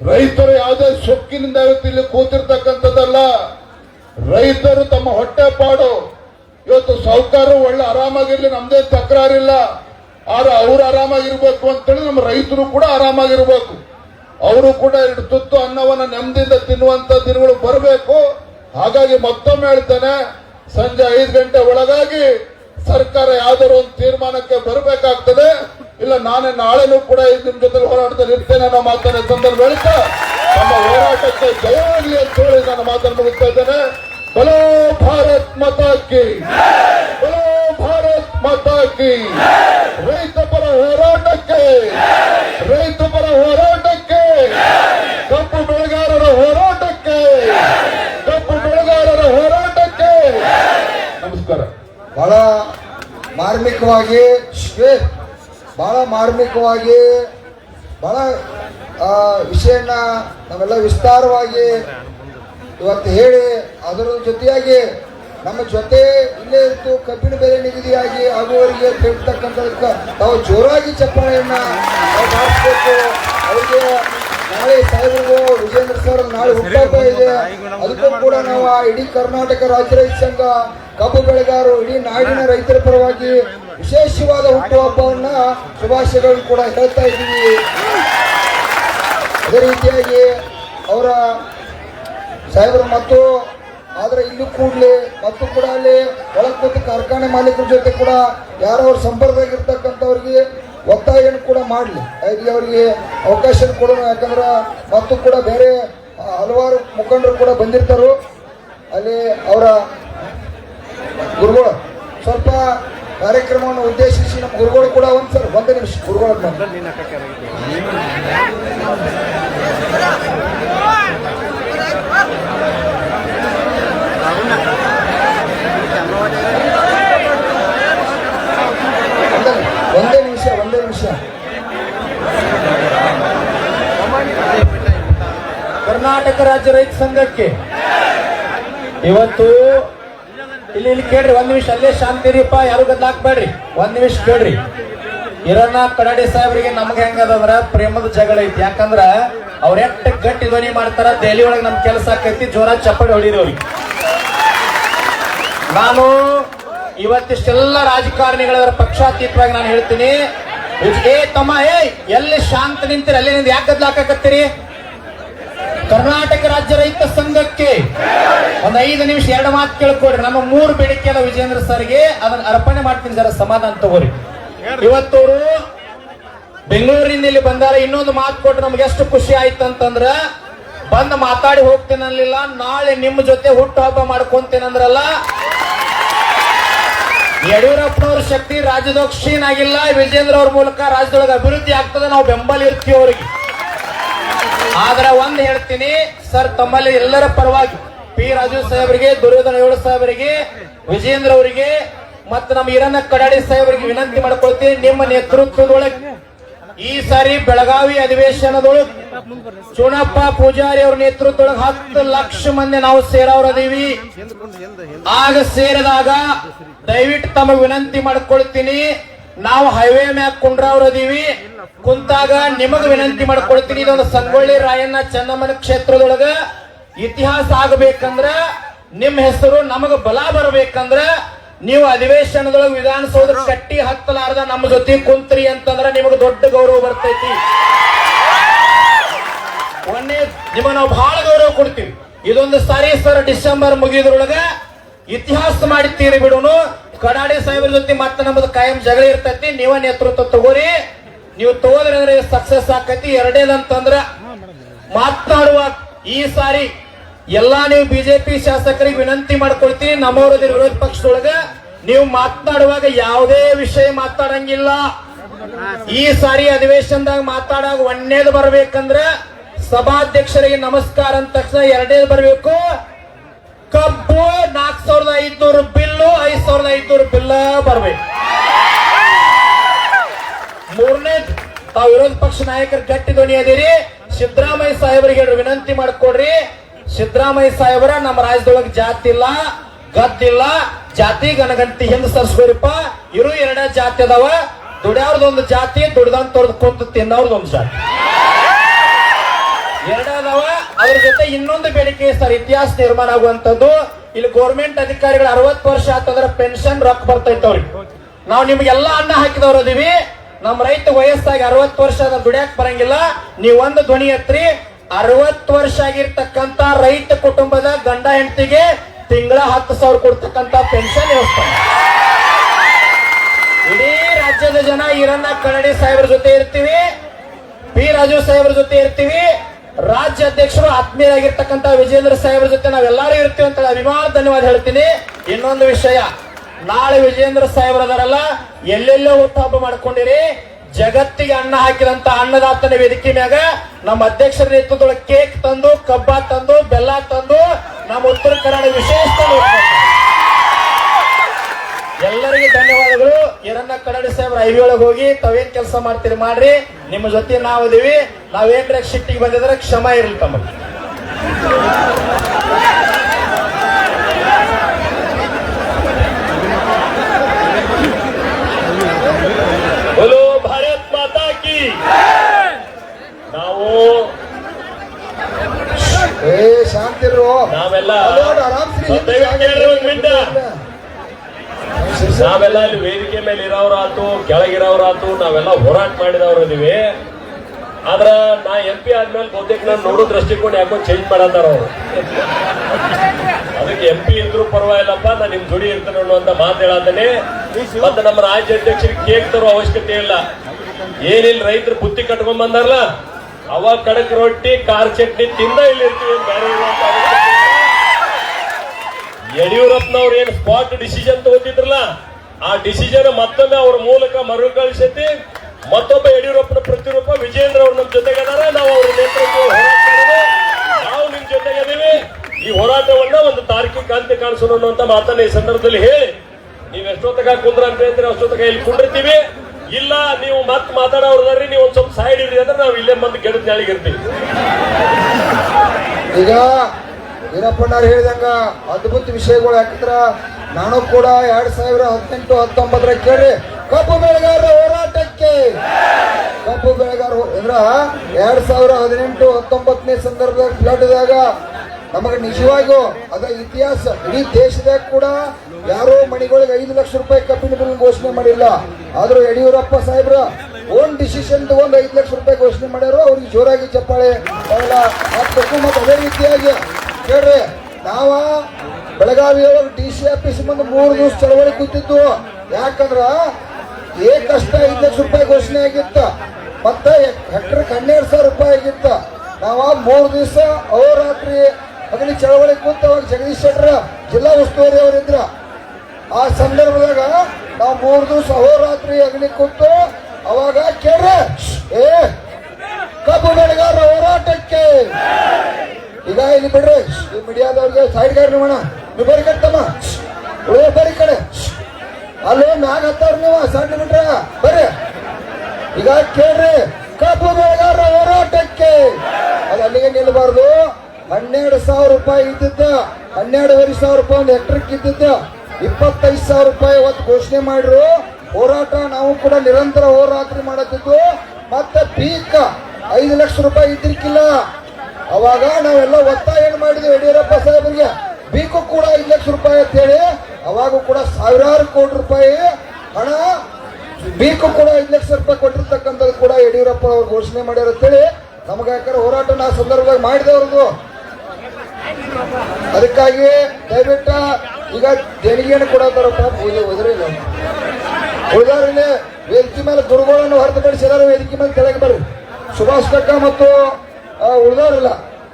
ರೈತರು ಯಾವುದೇ ಸೊಕ್ಕಿನಿಂದ ಇವತ್ತು ಇಲ್ಲಿ ಕೂತಿರ್ತಕ್ಕಂಥದ್ದಲ್ಲ. ರೈತರು ತಮ್ಮ ಹೊಟ್ಟೆ ಪಾಡು. ಇವತ್ತು ಸಾಹುಕಾರರು ಒಳ್ಳೆ ಆರಾಮಾಗಿರ್ಲಿ, ನಮ್ದೇ ತಕರಾರಿಲ್ಲ. ಆದ್ರೆ ಅವ್ರು ಆರಾಮಾಗಿರ್ಬೇಕು ಅಂತೇಳಿ ನಮ್ಮ ರೈತರು ಕೂಡ ಆರಾಮಾಗಿರ್ಬೇಕು. ಅವರು ಕೂಡ ಎರಡು ತುತ್ತು ಅನ್ನವನ್ನ ನೆಮ್ಮದಿಯಿಂದ ತಿನ್ನುವಂತ ದಿನಗಳು ಬರಬೇಕು. ಹಾಗಾಗಿ ಮತ್ತೊಮ್ಮೆ ಹೇಳ್ತೇನೆ, ಸಂಜೆ ಐದು ಗಂಟೆ ಒಳಗಾಗಿ ಸರ್ಕಾರ ಯಾವ್ದಾದ್ರು ಒಂದು ತೀರ್ಮಾನಕ್ಕೆ ಬರಬೇಕಾಗ್ತದೆ. ಇಲ್ಲ, ನಾನೇ ನಾಳೆನೂ ಕೂಡ ನಿಮ್ ಜೊತೆ ಹೋರಾಟದಲ್ಲಿ ಇರ್ತೇನೆ ಅನ್ನೋ ಮಾತನ್ನ ಸಂದರ್ಭ ಹೇಳ್ತಾ ನಮ್ಮ ಹೋರಾಟಕ್ಕೆ ಜಯವಾಗಲಿ ಅಂತ ಹೇಳಿ ನಾನು ಮಾತನ್ನು ಮುಗಿಸ್ತಾ ಇದ್ದೇನೆ. ಬಲೋ ಭಾರತ್ ಮತಕ್ಕೆ ಬಲೋ ಭಾರತ್ ಮಾತಾ ರೈತಪರ ರೈತ ಪರ ಹೋರಾಟಕ್ಕೆ ರೈತ ಪರ ಹೋರಾಟಕ್ಕೆ ಕಪ್ಪು ಬೆಳೆಗಾರರ ಹೋರಾಟಕ್ಕೆ ಕಪ್ಪು ಬೆಳೆಗಾರರ ಹೋರಾಟಕ್ಕೆ ನಮಸ್ಕಾರ. ಬಹಳ ಮಾರ್ಮಿಕವಾಗಿ ಬಹಳ ಮಾರ್ಮಿಕವಾಗಿ, ಬಹಳ ವಿಷಯನ ನಾವೆಲ್ಲ ವಿಸ್ತಾರವಾಗಿ ಇವತ್ತು ಹೇಳಿ, ಅದರ ಜೊತೆಯಾಗಿ ನಮ್ಮ ಜೊತೆ ಇಲ್ಲೇ ಇತ್ತು ಕಬ್ಬಿಣ ಬೆಲೆ ನಿಗದಿಯಾಗಿ ಆಗುವವರಿಗೆ ಕೇಳ್ತಕ್ಕಂಥದಕ್ಕೆ ತಾವು ಜೋರಾಗಿ ಚಪ್ಪಾಳೆಯನ್ನ ಮಾಡಿಸ್ಬೇಕು. ಅವರಿಗೆ ನಾಳೆ ಸಾಹೇಬರು ವಿಜೇಂದ್ರ ಸರ್ ನಾಳೆ ಹುಟ್ಟಹಬ್ಬ ಇದೆ. ಅದಕ್ಕೂ ಕೂಡ ನಾವು ಆ ಇಡೀ ಕರ್ನಾಟಕ ರಾಜ್ಯ ರೈತ ಸಂಘ ಕಬ್ಬು ಬೆಳೆಗಾರರು ಇಡೀ ನಾಡಿನ ರೈತರ ಪರವಾಗಿ ವಿಶೇಷವಾದ ಹುಟ್ಟುಹಬ್ಬವನ್ನ ಶುಭಾಶಯಗಳನ್ನು ಕೂಡ ಹೇಳ್ತಾ ಇದ್ದೀವಿ. ಅದೇ ರೀತಿಯಾಗಿ ಅವರ ಸಾಹೇಬರು ಮತ್ತು ಆದ್ರೆ ಇಲ್ಲಿ ಕೂಡಲೇ ಮತ್ತು ಕೂಡ ಅಲ್ಲಿ ಒಳಗೆ ಕಾರ್ಖಾನೆ ಮಾಲೀಕರ ಜೊತೆ ಕೂಡ ಯಾರೋ ಅವ್ರ ಸಂಪರ್ಕದಾಗಿರ್ತಕ್ಕಂಥವ್ರಿಗೆ ಒತ್ತಾಯನ್ನು ಕೂಡ ಮಾಡಲಿ. ಇಲ್ಲಿ ಅವರಿಗೆ ಅವಕಾಶ ಕೊಡೋಣ. ಯಾಕಂದ್ರೆ ಮತ್ತು ಕೂಡ ಬೇರೆ ಹಲವಾರು ಮುಖಂಡರು ಕೂಡ ಬಂದಿರ್ತಾರೋ. ಅಲ್ಲಿ ಅವರ ಗುರುಗಳು ಸ್ವಲ್ಪ ಕಾರ್ಯಕ್ರಮವನ್ನು ಉದ್ದೇಶಿಸಿ ನಮ್ಮ ಗುರುಗಳು ಕೂಡ ಒಂದು ಸರ್ ಒಂದು ನಿಮಿಷ. ಗುರುಗಳ ಒಂದೇ ಒಂದೇ ನಿಮಿಷ ಒಂದೇ ನಿಮಿಷ ಕರ್ನಾಟಕ ರಾಜ್ಯ ರೈತ ಸಂಘಕ್ಕೆ. ಇವತ್ತು ಇಲ್ಲಿ ಇಲ್ಲಿ ಕೇಳ್ರಿ, ಒಂದ್ ನಿಮಿಷ, ಅಲ್ಲೇ ಶಾಂತಿ ರೀಪ ಯಾರು ಗದ್ಲಾಕ್ಬೇಡ್ರಿ ಒಂದ್ ನಿಮಿಷ ಕೇಳ್ರಿ. ಇರೋಣ ಕಡಾಡಿ ಸಾಹೇಬ್ರಿಗೆ ನಮ್ಗೆ ಹೆಂಗದಂದ್ರ ಪ್ರೇಮದ ಜಗಳ ಐತಿ. ಯಾಕಂದ್ರ ಅವ್ರ ಎಟ್ಟ ಗಟ್ಟಿ ಧ್ವನಿ ಮಾಡ್ತಾರ, ದೆಹಲಿ ಒಳಗೆ ನಮ್ ಕೆಲಸ ಆಕೈತಿ ಜೋರ ಚಪ್ಪಡಿ ಹೊಡಿದವ್ರಿ. ನಾನು ಇವತ್ತಿಷ್ಟೆಲ್ಲ ರಾಜಕಾರಣಿಗಳ ಪಕ್ಷಾತೀತವಾಗಿ ನಾನು ಹೇಳ್ತೀನಿ. ಏ ತಮ್ಮ ಏ ಎಲ್ಲಿ ಶಾಂತ ನಿಂತೀರಿ, ಅಲ್ಲಿ ನಿಂದ ಯಾಕೆ ಗದ್ಲಾಕತ್ತೀರಿ ಕರ್ನಾಟಕ ರಾಜ್ಯ ರೈತ ಸಂಘಕ್ಕೆ ಒಂದ್ ಐದು ನಿಮಿಷ ಎರಡು ಮಾತು ಕೇಳ್ಕೊಡ್ರಿ ನಮ್ಮ ಮೂರು ಬೇಡಿಕೆ ವಿಜೇಂದ್ರ ಸರ್ಗೆ, ಅದನ್ನ ಅರ್ಪಣೆ ಮಾಡ್ತೀನಿ ಜರ ಸಮಾಧಾನ ತಗೋರಿ. ಇವತ್ತವರು ಬೆಂಗಳೂರಿಂದ ಇಲ್ಲಿ ಬಂದಾರ. ಇನ್ನೊಂದು ಮಾತು ಕೊಟ್ಟು ನಮ್ಗೆ ಎಷ್ಟು ಖುಷಿ ಆಯ್ತು ಅಂತಂದ್ರ, ಬಂದು ಮಾತಾಡಿ ಹೋಗ್ತೇನನ್ಲಿಲ್ಲ ನಾಳೆ ನಿಮ್ಮ ಜೊತೆ ಹುಟ್ಟು ಹಬ್ಬ ಮಾಡ್ಕೊಂತೇನಂದ್ರಲ್ಲ ಯಡಿಯೂರಪ್ಪನವ್ರ ಶಕ್ತಿ ರಾಜ್ಯದೊಳಗ ಆಗಿಲ್ಲ ವಿಜೇಂದ್ರ ಅವ್ರ ಮೂಲಕ ರಾಜ್ಯದೊಳಗೆ ಅಭಿವೃದ್ಧಿ ಆಗ್ತದೆ. ನಾವು ಬೆಂಬಲ ಇರ್ತೀವಿ ಅವರಿಗೆ. ಆದ್ರೆ ಒಂದ್ ಹೇಳ್ತೀನಿ, ಸರ್, ತಮ್ಮಲ್ಲಿ ಎಲ್ಲರ ಪರವಾಗಿ ಪಿ ರಾಜು ಸಾಹೇಬರಿಗೆ, ದುರ್ಯೋಧನ ಏಳು ಸಾಹೇಬರಿಗೆ ವಿಜೇಂದ್ರ ಅವರಿಗೆ, ಮತ್ತು ನಮ್ಮ ಇರನ ಕಡಾಡಿ ಸಾಹೇಬರಿಗೆ ವಿನಂತಿ ಮಾಡ್ಕೊಳ್ತೀನಿ, ನಿಮ್ಮ ನೇತೃತ್ವದೊಳಗೆ ಈ ಸಾರಿ ಬೆಳಗಾವಿ ಅಧಿವೇಶನದೊಳಗೆ ಚುಣಪ್ಪ ಪೂಜಾರಿ ಅವ್ರ ನೇತೃತ್ವದೊಳಗೆ ಹತ್ತು ಲಕ್ಷ ಮಂದಿ ನಾವು ಸೇರವ್ರದೀವಿ. ಆಗ ಸೇರಿದಾಗ ದಯವಿಟ್ಟು ತಮಗೆ ವಿನಂತಿ ಮಾಡ್ಕೊಳ್ತೀನಿ ನಾವು ಹೈವೇ ಮ್ಯಾಗ ಕುಂಡ್ರವ್ರದೀವಿ ಕುಂತಾಗ ನಿಮಗ ವಿನಂತಿ ಮಾಡ್ಕೊಳ್ತೀನಿ ಇದೊಂದು ಸಂಗೊಳ್ಳಿ ರಾಯಣ್ಣ ಚೆನ್ನಮ್ಮನ ಕ್ಷೇತ್ರದೊಳಗ. ಇತಿಹಾಸ ಆಗಬೇಕಂದ್ರ ನಿಮ್ಮ ಹೆಸರು ನಮಗ ಬಲ ಬರಬೇಕಂದ್ರ ನೀವು ಅಧಿವೇಶನದೊಳಗೆ ವಿಧಾನಸೌಧ ಕಟ್ಟಿ ಹತ್ತಲಾರ್ದ ನಮ್ಮ ಜೊತೆ ಕುಂತ್ರಿ ಅಂತಂದ್ರ ನಿಮಗ ದೊಡ್ಡ ಗೌರವ ಬರ್ತೈತಿ. ಒಂದೇ ನಿಮ್ಮ ನಾವು ಬಹಳ ಗೌರವ ಕೊಡ್ತೀವಿ. ಇದೊಂದು ಸಾರಿ ಸರ್ ಡಿಸೆಂಬರ್ ಮುಗಿಯೋದ್ರೊಳಗ ಇತಿಹಾಸ ಮಾಡಿತ್ತೀರಿ ಬಿಡುನು. ಕಡಾಡಿ ಸಾಹೇಬರ ಜೊತೆ ಮತ್ತೆ ನಮ್ಮದು ಕಾಯಂ ಜಗಳ ಇರ್ತೈತಿ. ನೀವ ನೇತೃತ್ವ ತಗೋರಿ. ನೀವು ತಗೋದ್ರಿ ಅಂದ್ರೆ ಸಕ್ಸಸ್ ಆಕೈತಿ ಎರಡೇದಂತಂದ್ರ ಮಾತನಾಡುವ ಈ ಸಾರಿ ಎಲ್ಲಾ ನೀವು ಬಿಜೆಪಿ ಶಾಸಕರಿಗೆ ವಿನಂತಿ ಮಾಡ್ಕೊಳ್ತೀನಿ. ನಮ್ಮವರ ವಿರೋಧ ಪಕ್ಷದೊಳಗ ನೀವು ಮಾತನಾಡುವಾಗ ಯಾವುದೇ ವಿಷಯ ಮಾತಾಡಂಗಿಲ್ಲ ಈ ಸಾರಿ ಅಧಿವೇಶನದಾಗ ಮಾತಾಡಾಗ ಒಂದೇದು ಬರ್ಬೇಕಂದ್ರ ಸಭಾಧ್ಯಕ್ಷರಿಗೆ ನಮಸ್ಕಾರ ಅಂದ ತಕ್ಷಣ ಎರಡೇದು ಬರ್ಬೇಕು. ಕಬ್ಬು ನಾಲ್ಕು ಸಾವಿರದ ಐದ್ನೂರು ಬಿಲ್ಲು ಐದ್ ಸಾವಿರದ ಐದ್ನೂರು ಬಿಲ್ಲ ಬರ್ಬೇಕು. ಮೂರನೇ, ತಾವು ವಿರೋಧ ಪಕ್ಷ ನಾಯಕರು ಗಟ್ಟಿ ಧ್ವನಿ ಅದಿರಿ ಸಿದ್ದರಾಮಯ್ಯ ಸಾಹೇಬರಿಗೆ ವಿನಂತಿ ಮಾಡ್ಕೊಡ್ರಿ. ಸಿದ್ದರಾಮಯ್ಯ ಸಾಹೇಬರ, ನಮ್ಮ ರಾಜ್ಯದೊಳಗೆ ಜಾತಿ ಇಲ್ಲ ಗದ್ದಿಲ್ಲ ಜಾತಿ ಗನಗಂತಿ ಹಿಂದ್ ಸರ್ಸ್ಬೇರಿಪ್ಪ ಇರು, ಎರಡ ಜಾತಿ ಅದಾವ. ದುಡ್ಯಾವ್ರದೊಂದು ಜಾತಿ ದುಡ್ದಂತ ಕುಂತು ತಿನ್ನೋರ್ದೊಂದು ಜಾತಿ. ಎರಡದವ ಅದ್ರ ಜೊತೆ ಇನ್ನೊಂದು ಬೇಡಿಕೆ ಸರ್, ಇತಿಹಾಸ ನಿರ್ಮಾಣ ಆಗುವಂತದ್ದು ಇಲ್ಲಿ ಗೌರ್ಮೆಂಟ್ ಅಧಿಕಾರಿಗಳು ಅರವತ್ತು ವರ್ಷ ಆತಂದ್ರ ಪೆನ್ಷನ್ ರೊಕ್ಕ ಬರ್ತೈತೆ ಅವ್ರಿಗೆ. ನಾವು ನಿಮ್ಗೆಲ್ಲ ಅನ್ನ ಹಾಕಿದವ್ರು ಅದೀವಿ ನಮ್ಮ ರೈತ ವಯಸ್ಸಾಗಿ ಅರವತ್ತು ವರ್ಷ ದುಡಿಯಾಕ್ ಬರಂಗಿಲ್ಲ. ನೀವು ಒಂದು ಧ್ವನಿ ಎತ್ರಿ. ಅರವತ್ತು ವರ್ಷ ಆಗಿರ್ತಕ್ಕಂತ ರೈತ ಕುಟುಂಬದ ಗಂಡ ಹೆಂಡತಿಗೆ ತಿಂಗಳ ಹತ್ತು ಸಾವಿರ ಕೊಡ್ತಕ್ಕಂತ ಪೆನ್ಷನ್ ವ್ಯವಸ್ಥೆ. ಇಡೀ ರಾಜ್ಯದ ಜನ ಈರಣ್ಣ ಕನ್ನಡಿ ಸಾಹೇಬ್ರ ಜೊತೆ ಇರ್ತೀವಿ. ಪಿ ರಾಜು ಸಾಹೇಬ್ರ ಜೊತೆ ಇರ್ತೀವಿ. ರಾಜ್ಯ ಅಧ್ಯಕ್ಷರು ಆತ್ಮೀಯರಾಗಿರ್ತಕ್ಕಂಥ ವಿಜೇಂದ್ರ ಸಾಹೇಬ್ರ ಜೊತೆ ನಾವೆಲ್ಲರೂ ಇರ್ತೀವಿ ಅಂತ ಅಭಿಮಾನ ಧನ್ಯವಾದ ಹೇಳ್ತೀನಿ ಇನ್ನೊಂದು ವಿಷಯ, ನಾಳೆ ವಿಜೇಂದ್ರ ಸಾಹೇಬ್ರದಾರಲ್ಲ ಎಲ್ಲೆಲ್ಲೋ ಹುಟ್ಟುಹಬ್ಬ ಮಾಡ್ಕೊಂಡಿರಿ ಜಗತ್ತಿಗೆ ಅನ್ನ ಹಾಕಿದಂತ ಅನ್ನದಾತನ ವೇದಿಕೆ ಮ್ಯಾಗ ನಮ್ಮ ಅಧ್ಯಕ್ಷರ ನೇತೃತ್ವದೊಳಗೆ ಕೇಕ್ ತಂದು ಕಬ್ಬ ತಂದು, ಬೆಲ್ಲ ತಂದು, ನಮ್ಮ ಉತ್ತರ ಕನ್ನಡ ವಿಶೇಷ. ಎಲ್ಲರಿಗೂ ಧನ್ಯವಾದಗಳು. ಈರಣ್ಣ ಕನ್ನಡಿ ಸಾಹೇಬ್ರ ಹೈವೇ ಒಳಗೆ ಹೋಗಿ ತಾವೇನ್ ಕೆಲಸ ಮಾಡ್ತೀರಿ ಮಾಡ್ರಿ. ನಿಮ್ಮ ಜೊತೆ ನಾವು ಇದೀವಿ ನಾವೇನ್ ಶಿಟ್ಟಿಗೆ ಬಂದಿದ್ರೆ ಕ್ಷಮ ಇರಲಿ ತಮಗೆ ಭಾರತ್ ಮಾತಾ ಕಿ. ನಾವು ಏ ಇರೋ ನಾವೆಲ್ಲ ನಾವೆಲ್ಲ ಇಲ್ಲಿ ವೇದಿಕೆ ಮೇಲೆ ಇರೋರಾತು ಕೆಳಗಿರೋರಾತು ನಾವೆಲ್ಲ ಹೋರಾಟ ಮಾಡಿದವ್ರು ಇದೀವಿ ಆದ್ರ ನಾ ಎಂ ಪಿ ಆದ್ಮೇಲೆ ಬಹುತೇಕ ನಾನು ನೋಡೋ ದೃಷ್ಟಿಕೋನ ಯಾಕೋ ಚೇಂಜ್ ಮಾಡತ್ತಾರ ಅವರು. ಅದಕ್ಕೆ ಎಂ ಪಿ ಇದ್ರು ಪರವಾಗಿಲ್ಲಪ್ಪ ನಾನು ನಿಮ್ ಜುಡಿ ಇರ್ತೇನೆ ಅನ್ನುವಂತ ಮಾತು ಹೇಳತ್ತಾನೆ ಮತ್ತೆ ನಮ್ಮ ರಾಜ್ಯ ಅಧ್ಯಕ್ಷರಿಗೆ ಕೇಕ್ ತರೋ ಅವಶ್ಯಕತೆ ಇಲ್ಲ. ಏನಿಲ್ಲ ರೈತರು ಬುತ್ತಿ ಕಟ್ಕೊಂಡ್ ಬಂದಾರಲ್ಲ ಅವಾಗ ಕಡಕ್ ರೊಟ್ಟಿ, ಕಾರ್ ಚಟ್ನಿ ತಿಂದ ಇಲ್ಲಿ ಇರ್ತೀವಿ ಬೇರೆ. ಯಡಿಯೂರಪ್ಪನವ್ರು ಏನ್ ಸ್ಪಾಟ್ ಡಿಸಿಷನ್ ತಗೋತಿದ್ರಲ್ಲ ಆ ಡಿಸಿಷನ್ ಮತ್ತೊಮ್ಮೆ ಅವ್ರ ಮೂಲಕ ಮರುಕಳಿಸತಿ ಮತ್ತೊಬ್ಬ ಯಡಿಯೂರಪ್ಪನ ಪ್ರತಿರೂಪ ವಿಜೇಂದ್ರ ಅವ್ರು ನಮ್ ಜೊತೆಗೆ ಅದಾರ. ನಾವು ಅವ್ರ ನೇತೃತ್ವ ನಾವು ನಿಮ್ ಜೊತೆಗೆ ಅದೀವಿ. ಈ ಹೋರಾಟವನ್ನ ಒಂದು ತಾರ್ಕಿಕ ಅಂತ್ಯ ಕಾಣಿಸೋಣ ಅನ್ನುವಂತ ಮಾತನ್ನ ಈ ಸಂದರ್ಭದಲ್ಲಿ ಹೇಳಿ. ನೀವ್ ಎಷ್ಟೊತ್ತಕ ಕುಂದ್ರ ಅಂತ ಹೇಳ್ತೀರಿ, ಅಷ್ಟೊತ್ತಕ ಇಲ್ಲಿ ಕುಂಡಿರ್ತೀವಿ. ಇಲ್ಲ, ನೀವು ಮತ್ ಮಾತಾಡೋರ್ದಾರಿ ನೀವು ಒಂದ್ ಸ್ವಲ್ಪ ಸೈಡ್ ಇರ್ರಿ ಅಂದ್ರೆ ನಾವು ಇಲ್ಲೇ ಬಂದು ಗೆಡದ್ ನಾಳಿಗಿರ್ತೀವಿ ಈಗ ವೀರಪ್ಪಣ್ಣವ್ರು ಹೇಳಿದಂಗ ಅದ್ಭುತ ವಿಷಯಗಳು, ಯಾಕಂದ್ರ ನಾನು ಕೂಡ ಎರಡ್ ಸಾವಿರ ಹದಿನೆಂಟು, ಹತ್ತೊಂಬತ್ತರ ಕೇಳಿ ಕಬ್ಬು ಬೆಳೆಗಾರರ ಹೋರಾಟಕ್ಕೆ. ಕಬ್ಬು ಬೆಳೆಗಾರ ಅಂದ್ರ ಎರಡ್ ಸಾವಿರ ಹದಿನೆಂಟು, ಹತ್ತೊಂಬತ್ತನೇ ಸಂದರ್ಭದಲ್ಲಿ ಫ್ಲಡ್ದಾಗ ನಮಗೆ ನಿಜವಾಗಿಯೂ ಅದ ಇತಿಹಾಸ, ಇಡೀ ದೇಶದಾಗ ಕೂಡ ಯಾರೋ ಮಣಿಗಳಿಗೆ ಐದು ಲಕ್ಷ ರೂಪಾಯಿ ಕಬ್ಬಿನ ಬಿಲ್ ಘೋಷಣೆ ಮಾಡಿಲ್ಲ. ಆದ್ರೂ ಯಡಿಯೂರಪ್ಪ ಸಾಹೇಬ್ರ ಓನ್ ಡಿಸಿಷನ್ ತಗೊಂಡು ಐದು ಲಕ್ಷ ರೂಪಾಯಿ ಘೋಷಣೆ ಮಾಡ್ಯಾರೋ, ಅವ್ರಿಗೆ ಜೋರಾಗಿ ಚಪ್ಪಾಳೆ ಮತ್ತೆ ಅದೇ ರೀತಿಯಾಗಿ ಕೇಳ್ರಿ ನಾವ ಬೆಳಗಾವಿ ಒಳಗ ಡಿ ಸಿ ಆಫೀಸ್ ಮುಂದೆ ಮೂರು ದಿವಸ ಚಳವಳಿ ಕೂತಿದ್ದು ಯಾಕಂದ್ರ ಏಕಷ್ಟ ಲಕ್ಷ ರೂಪಾಯಿ ಘೋಷಣೆ ಆಗಿತ್ತ, ಮತ್ತೆ ಹೆಕ್ಟರ್ ಹನ್ನೆರಡು ಸಾವಿರ ರೂಪಾಯಿ ಆಗಿತ್ತ. ನಾವ ಮೂರು ದಿವಸ ಅವರಾತ್ರಿ ಅಗ್ನಿ ಚಳವಳಿ ಕೂತ ಅವಾಗ ಜಗದೀಶ್ ಶೆಟ್ಟರ್ ಜಿಲ್ಲಾ ಉಸ್ತುವಾರಿ ಅವರಿದ್ರ ಆ ಸಂದರ್ಭದಾಗ ನಾವು ಮೂರು ದಿವಸ ಅಹೋರಾತ್ರಿ ಅಗ್ನಿ ಕೂತು ಅವಾಗ ಕೇಳ್ರೆ ಏ, ಕಬ್ಬು ಬೆಳೆಗಾರರ ಹೋರಾಟಕ್ಕೆ. ಈಗ ಇಲ್ಲಿ ಬಿಡ್ರಿ. ಈ ಮೀಡಿಯಾದವ್ರಿಗೆ ಸೈಡ್ ಗಾಡಿ ನೋಡೋಣ ನೀವು ಬರಿ ಕಟ್ಟಮ್ಮ ಓ ಬರಿ ಕಡೆ. ಅಲ್ಲೇ ಮ್ಯಾಗ ಹತ್ತಾರ ನೀವು, ಸಣ್ಣ ಬಿಟ್ರ ಬರ್ರಿ ಈಗ ಕೇಳ್ರಿ. ಕಬ್ಬು ಬೆಳೆಗಾರರ ಹೋರಾಟಕ್ಕೆ. ಅದು ಅಲ್ಲಿಗೆ ನಿಲ್ಲಬಾರ್ದು. ಹನ್ನೆರಡು ಸಾವಿರ ರೂಪಾಯಿ ಇದ್ದಿದ್ದ, ಹನ್ನೆರಡುವರೆ ಸಾವಿರ ರೂಪಾಯಿ ಒಂದು ಹೆಕ್ಟ್ರಿಕ್ ಇದ್ದಿದ್ದ, ಇಪ್ಪತ್ತೈದು ಸಾವಿರ ರೂಪಾಯಿ ಇವತ್ತು ಘೋಷಣೆ ಮಾಡಿರು ಹೋರಾಟ ನಾವು ಕೂಡ ನಿರಂತರ ಹೋರಾಟ ಮಾಡತ್ತಿದ್ದು. ಮತ್ತೆ ಪೀಕ್ ಐದು ಲಕ್ಷ ರೂಪಾಯಿ ಇದ್ರಿಕಿಲ್ಲ ಅವಾಗ ನಾವೆಲ್ಲ ಒತ್ತಾಯ ಏನ್ ಮಾಡಿದ್ವಿ ಯಡಿಯೂರಪ್ಪ ಸಾಹೇಬರಿಗೆ? ಬೀಕು ಕೂಡ ಐದು ಲಕ್ಷ ರೂಪಾಯಿ ಅಂತ ಹೇಳಿ, ಅವಾಗ ಕೂಡ ಸಾವಿರಾರು ಕೋಟಿ ರೂಪಾಯಿ. ಹಣ ಬೀಕು ಕೂಡ ಐದು ಲಕ್ಷ ರೂಪಾಯಿ ಕೊಟ್ಟಿರ್ತಕ್ಕಂಥದ್ದು ಕೂಡ ಯಡಿಯೂರಪ್ಪ ಅವರು ಘೋಷಣೆ ಮಾಡ್ಯಾರ ಅಂತೇಳಿ ನಮಗೆ ಯಾಕಂದ್ರೆ ಹೋರಾಟ ನಾ ಸಂದರ್ಭದಾಗ ಮಾಡಿದವ್ರದ್ದು. ಅದಕ್ಕಾಗಿ ದಯವಿಟ್ಟು ಈಗ ದೇಣಿಗೆಯನ್ನು ಕೂಡ ತರಪ್ಪ ಹೋದ್ರಿಲ್ಲ ಉಳಿದವ್ರಲ್ಲಿ ವೇದಿಕೆ ಮೇಲೆ ದುರ್ಗೋಳನ್ನು ಹೊರತುಪಡಿಸಿದಾರೆ ವೇದಿಕೆ ಮೇಲೆ ಕೆಳಗೆ ಬರ್ರಿ. ಸುಭಾಷ್ ಕಕ್ಕ ಮತ್ತು ಉಳಿದವ್ರಿಲ್ಲ.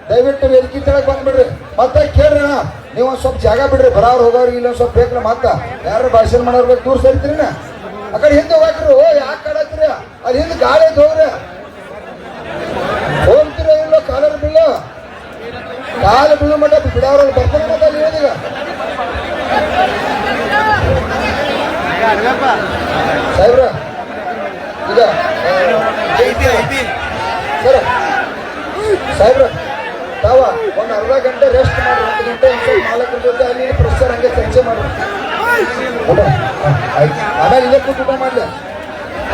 ದಯವಿಟ್ಟು ವೇದಿಕೆ ತಳಕ್ ಬಂದ್ಬಿಡ್ರಿ. ಮತ್ತೆ ಕೇಳ್ರಿ ಅಣ್ಣ ನೀವು ಒಂದ್ ಸ್ವಲ್ಪ ಜಾಗ ಬಿಡ್ರಿ. ಬರೋರು ಹೋಗೋರು ಇಲ್ಲ ಒಂದ್ ಸ್ವಲ್ಪ ಬೇಕ್ರ ಮತ್ತ. ಯಾರು ಭಾಷಣ ಮಾಡೋರ್ ಬೇಕು ದೂರ ಸರಿತೀರಿ ಆ ಕಡೆ ಹಿಂದೆ ಹೋಗ್ರಿ ಓ ಯಾಕೆ ಕಾಡತ್ತೀರಿ ಅಲ್ಲಿ ಹಿಂದೆ ಗಾಳಿ ಐತೆ ಹೋಗ್ರಿ. ಹೋಗ್ತೀರ ಇಲ್ಲ ಕಾಲರ್ ಬಿಲ್ಲ ಕಾಲು ಬೀಳು ಮಟ್ಟ ಬಿಡಾವ್ರ ಬರ್ತಾರೆ ಮತ್ತೆ ಅಲ್ಲಿ ಸಾಹೇಬ್ರ ಈಗ ಸರ್ ಸಾಹೇಬ್ರ, ತಾವ ಒಂದು ಅರ್ಧ ಗಂಟೆ ರೆಸ್ಟ್ ಮಾಡಿ ಒಂದು ಗಂಟೆ ನಾಲ್ಕು ಜೊತೆ ಅಲ್ಲಿ ಪ್ರೊಫೆಸರ್ ಹಂಗೆ ಚರ್ಚೆ ಮಾಡ್ರಿ ಆಮೇಲೆ ಇಲ್ಲೇ ಕೂತು ಊಟ ಮಾಡ್ಲಿ.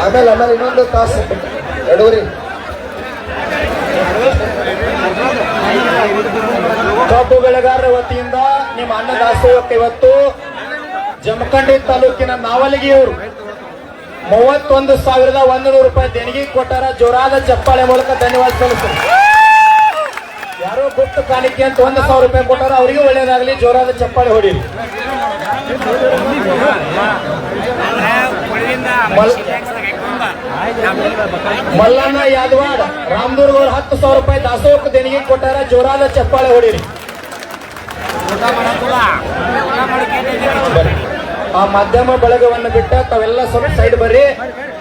ಆಮೇಲೆ ಆಮೇಲೆ ಇನ್ನೊಂದು ತಾಸು. ಎರಡೂವರೆ. ಕಬ್ಬು ಬೆಳೆಗಾರರ ವತಿಯಿಂದ ನಿಮ್ಮ ಅನ್ನದಾಸೋಹಕ್ಕೆ ಇವತ್ತು ಜಮಖಂಡಿ ತಾಲೂಕಿನ ನಾವಲಗಿಯವರು ಮೂವತ್ತೊಂದು ಸಾವಿರದ ಒಂದೂರು ರೂಪಾಯಿ ದೇಣಿಗೆ ಕೊಟ್ಟಾರ. ಜೋರಾದ ಚಪ್ಪಾಳೆ ಮೂಲಕ ಧನ್ಯವಾದ ಸಲ್ಲಿಸ್ತಾರೆ. ಯಾರೋ ಗುಪ್ತ ಕಾಣಿಕೆ ಅಂತ ಒಂದು ಸಾವಿರ ರೂಪಾಯಿ ಕೊಟ್ಟಾರ ಅವರಿಗೂ ಒಳ್ಳೇದಾಗಲಿ, ಜೋರಾದ ಚಪ್ಪಾಳೆ ಹೊಡಿ ಮಲ್- ಮಲ್ಲಣ್ಣ ಯಾದವಾಡ್ ರಾಮದುರ್ಗ ಅವ್ರು ಹತ್ತು ಸಾವಿರ ರೂಪಾಯಿ ದಾಸೋಕ್ ದೇಣಿಗೆ ಕೊಟ್ಟಾರ, ಜೋರಾದ ಚಪ್ಪಾಳೆ ಹೊಡಿರಿ. ಆ ಮಾಧ್ಯಮ ಬಳಗವನ್ನು ಬಿಟ್ಟ ತಾವೆಲ್ಲ ಸ್ವಲ್ಪ ಸೈಡ್ ಬರ್ರಿ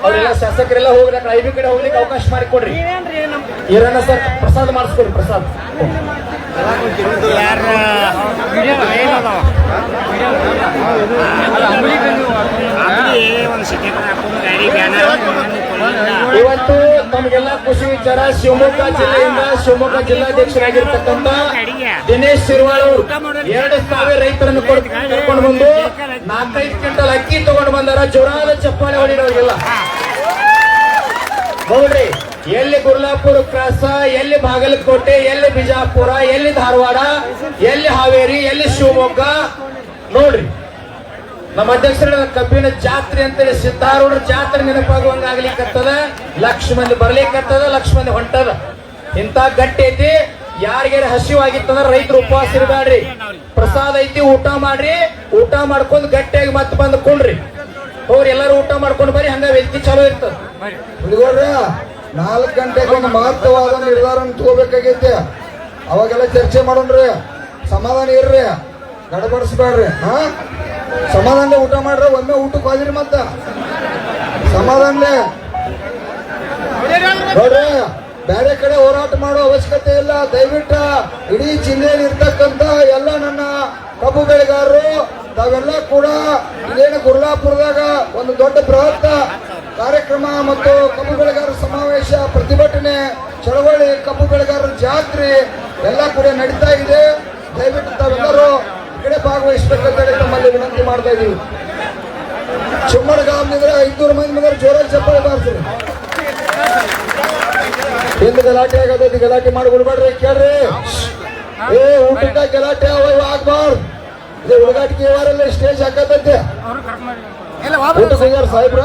ಅವರೆಲ್ಲ ಶಾಸಕರೆಲ್ಲ ಹೋಗ್ಲಿಕ್ಕೆ ಐದು ಕಡೆ ಹೋಗ್ಲಿಕ್ಕೆ ಅವಕಾಶ ಮಾಡಿಕೊಡ್ರಿ. ಈರಣ್ಣ ಸರ್, ಪ್ರಸಾದ ಮಾಡಿಸ್ಕೊಡಿ, ಪ್ರಸಾದ್. ಇವತ್ತು ನಮಗೆಲ್ಲ ಖುಷಿ ವಿಚಾರ, ಶಿವಮೊಗ್ಗ ಜಿಲ್ಲೆಯಿಂದ ಶಿವಮೊಗ್ಗ ಜಿಲ್ಲಾಧ್ಯಕ್ಷರಾಗಿರ್ತಕ್ಕಂಥ ದಿನೇಶ್ ಶಿರ್ವಾಳ್ ಅವರು ಎರಡು ಸಾವಿರ ರೈತರನ್ನು ಕೊಡ್- ಕರ್ಕೊಂಡು ಬಂದು ನಾಲ್ಕೈದು ಕ್ವಿಂಟಲ್ ಅಕ್ಕಿ ತಗೊಂಡು ಬಂದಾರ. ಜೋರಾದ ಚಪ್ಪಾಳೆ ಹೊಡಿರೋರಿಗೆಲ್ಲ ನೋಡ್ರಿ ಎಲ್ಲಿ ಗುರ್ಲಾಪುರ ಕ್ರಾಸ, ಎಲ್ಲಿ ಬಾಗಲಕೋಟೆ, ಎಲ್ಲಿ ಬಿಜಾಪುರ, ಎಲ್ಲಿ ಧಾರವಾಡ, ಎಲ್ಲಿ ಹಾವೇರಿ, ಎಲ್ಲಿ ಶಿವಮೊಗ್ಗ? ನೋಡ್ರಿ, ನಮ್ಮ ಅಧ್ಯಕ್ಷರ ಕಬ್ಬಿನ ಜಾತ್ರೆ ಅಂತೇಳಿ ಸಿದ್ದಾರೂಢ ಜಾತ್ರೆ ನೆನಪಾಗುವಂಗ ಆಗ್ಲಿಕ್ಕತ್ತದ ಲಕ್ಷ ಮಂದಿ ಬರ್ಲಿಕ್ಕತ್ತದ ಲಕ್ಷ ಹೊಂಟದ. ಇಂತ ಗಟ್ಟಿ ಐತಿ ಯಾರಿಗಾರ ಹಸಿವಾಗಿತ್ತಂದ್ರ ರೈತರು ಉಪವಾಸ ಇರಬೇಡ್ರಿ. ಪ್ರಸಾದ ಐತಿ, ಊಟ ಮಾಡ್ರಿ. ಊಟ ಮಾಡ್ಕೊಂಡು ಗಟ್ಟಿಯಾಗಿ ಮತ್ತೆ ಬಂದು ಕುಣ್ರಿ. ಹೋಗ್ರಿ, ಎಲ್ಲರೂ ಊಟ ಮಾಡ್ಕೊಂಡು ಬರ್ರಿ, ಹಂಗ ವ್ಯಕ್ತಿ ಚಲೋ ಇರ್ತದ. ನಾಲ್ಕು ಗಂಟೆಗೆ ಒಂದು ಮಹತ್ವವಾದ ನಿರ್ಧಾರ ತಗೋಬೇಕಾಗೈತೆ. ಅವಾಗೆಲ್ಲ ಚರ್ಚೆ ಮಾಡೋಣ್ರಿ. ಸಮಾಧಾನ ಇರ್ರಿ. ಗಡಬಡಿಸ್ಬೇಡ್ರಿ. ಹಾ? ಸಮಾಧಾನ ಊಟ ಮಾಡ್ರಿ ಒಮ್ಮೆ ಊಟಕ್ಕೆ ಹೋದ್ರಿ ಮತ್ತ. ಸಮಾಧಾನ ನೋಡ್ರಿ ಬೇರೆ ಕಡೆ ಹೋರಾಟ ಮಾಡೋ ಅವಶ್ಯಕತೆ ಇಲ್ಲ. ದಯವಿಟ್ಟು ಇಡೀ ಜಿಲ್ಲೆಯಲ್ಲಿ ಇರ್ತಕ್ಕಂತ ಎಲ್ಲ ನನ್ನ ಕಬ್ಬು ಬೆಳೆಗಾರರು, ತಾವೆಲ್ಲ ಕೂಡ ಇಲ್ಲೇನು ಗುರ್ಲಾಪುರದಾಗ ಒಂದು ದೊಡ್ಡ ಬೃಹತ್ ಕಾರ್ಯಕ್ರಮ ಮತ್ತು ಕಬ್ಬು ಬೆಳೆಗಾರರ ಸಮಾವೇಶ ಪ್ರತಿಭಟನೆ ಚಳವಳಿ ಕಬ್ಬು ಬೆಳೆಗಾರರ ಜಾತ್ರೆ ಎಲ್ಲ ಕೂಡ ನಡೀತಾ ಇದೆ. ದಯವಿಟ್ಟು ತಾವೆಲ್ಲರೂ ಕಡೆ ಭಾಗವಹಿಸ್ಬೇಕಂತೇಳಿ ತಮ್ಮಲ್ಲಿ ವಿನಂತಿ ಮಾಡ್ತಾ ಇದೀವಿ ಚಿಮ್ಮಡಗಾಮ್ನಿಂದ್ರೆ ಐದ್ನೂರು ಮಂದಿ ಮಗರು ಜೋರಾಗಿ ಚಪ್ಪಾಳೆ ಬಾರಿಸ್ರಿ. ಹಿಂದ್ ಗಲಾಟೆ ಆಗತೈತಿ ಗಲಾಟೆ ಮಾಡಿ ಬಿಡ್ಬೇಡ್ರಿ ಕೇಳ್ರಿ. ಏ ಊಟಕ್ಕ ಗಲಾಟೆ ಅವ ಆಗ್ಬಾರ್ದು. ಇದು ಹುಡುಗಾಟಿಕೆ ವಾರೆಲ್ಲ ಸ್ಟೇಜ್ ಹಾಕತೈತೆ ಊಟ ಸಾಹೇಬ್ರ?